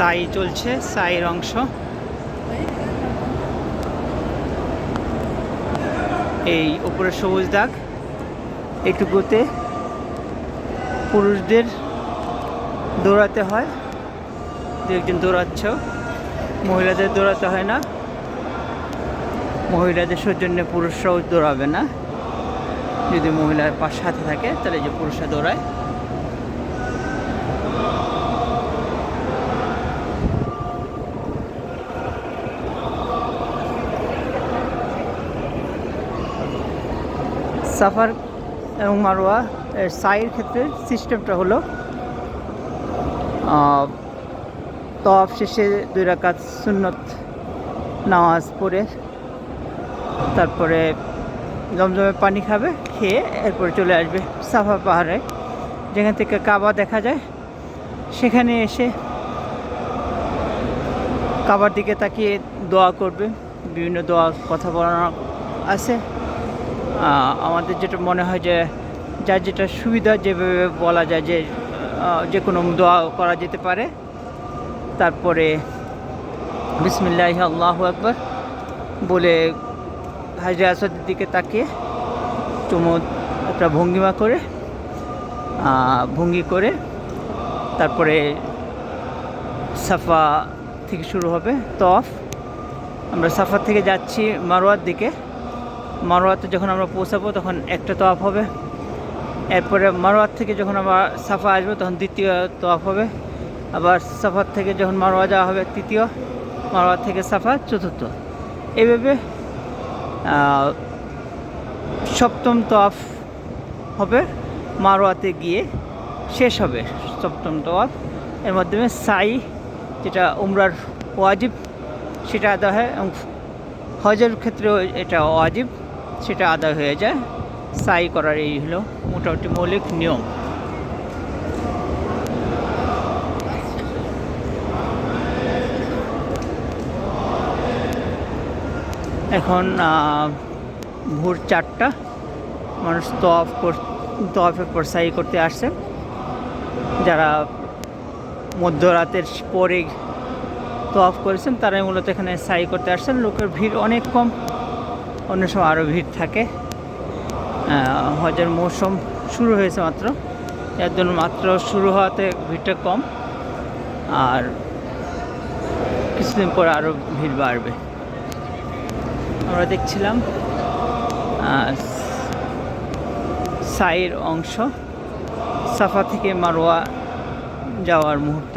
সাই চলছে, সাইয়ের অংশ। এই উপরে সবুজ দাগ, এটুকুতে পুরুষদের দৌড়াতে হয়। দু একজন দৌড়াচ্ছ, মহিলাদের দৌড়াতে হয় না। মহিলাদের সৌজন্যে পুরুষরাও দৌড়াবে না। যদি মহিলার পাশ সাথে থাকে, তাহলে যে পুরুষরা দৌড়ায়। সাফার এবং মারোয়া এর সাইয়ের ক্ষেত্রে সিস্টেমটা হলো তফ শেষে দুই রাকাত সুন্নত নামাজ পড়ে, তারপরে জমজমে পানি খাবে, খেয়ে এরপরে চলে আসবে সাফা পাহাড়ে, যেখান থেকে কাবা দেখা যায়। সেখানে এসে কাবার দিকে তাকিয়ে দোয়া করবে, বিভিন্ন দোয়া, কথা বলানো আছে। আমাদের যেটা মনে হয় যে যার যেটা সুবিধা যেভাবে বলা যায় যে যে কোনো দোয়া করা যেতে পারে, তারপরে বিসমিল্লাহ আল্লাহ একবার বলে হাজরা আসাদের দিকে তাকিয়ে চুমো একটা ভঙ্গিমা করে ভঙ্গি করে তারপরে সাফা থেকে শুরু হবে তফ আমরা সাফা থেকে যাচ্ছি মারোয়ার দিকে। মারোয়াতে যখন আমরা পৌঁছাবো, তখন একটা তোয়াফ হবে। এরপরে মারোয়ার থেকে যখন আবার সাফা আসব, তখন দ্বিতীয় তোয়াফ হবে। আবার সাফার থেকে যখন মারোয়া যাওয়া হবে, তৃতীয় মারোয়া থেকে সাফা চতুর্থ। এভাবে সপ্তম তোয়াফ হবে। মারোয়াতে গিয়ে শেষ হবে সপ্তম তোয়াফ। এর মাধ্যমে সাই, যেটা উমরার ওয়াজিব, সেটা আদায় হয় এবং হজের ক্ষেত্রেও এটা ওয়াজিব। সেটা আদায় হয়ে যায়। সাই করার এই হলো মোটামুটি মৌলিক নিয়ম। এখন ভোর চারটা, মানুষ তফ তফের পর সাই করতে আসছে। যারা মধ্যরাতের পরে তফ করেছেন, তারাই মূলত এখানে সাই করতে আসছেন। লোকের ভিড় অনেক কম। অন্য সময় আরও ভিড় থাকে। হজের মৌসুম শুরু হয়েছে মাত্র। এর জন্য মাত্র শুরু হওয়াতে ভিড়টা কম। আর কিছুদিন পরে আরও ভিড় বাড়বে। আমরা দেখছিলাম সাইয়ের অংশ সাফা থেকে মারোয়া যাওয়ার মুহূর্ত।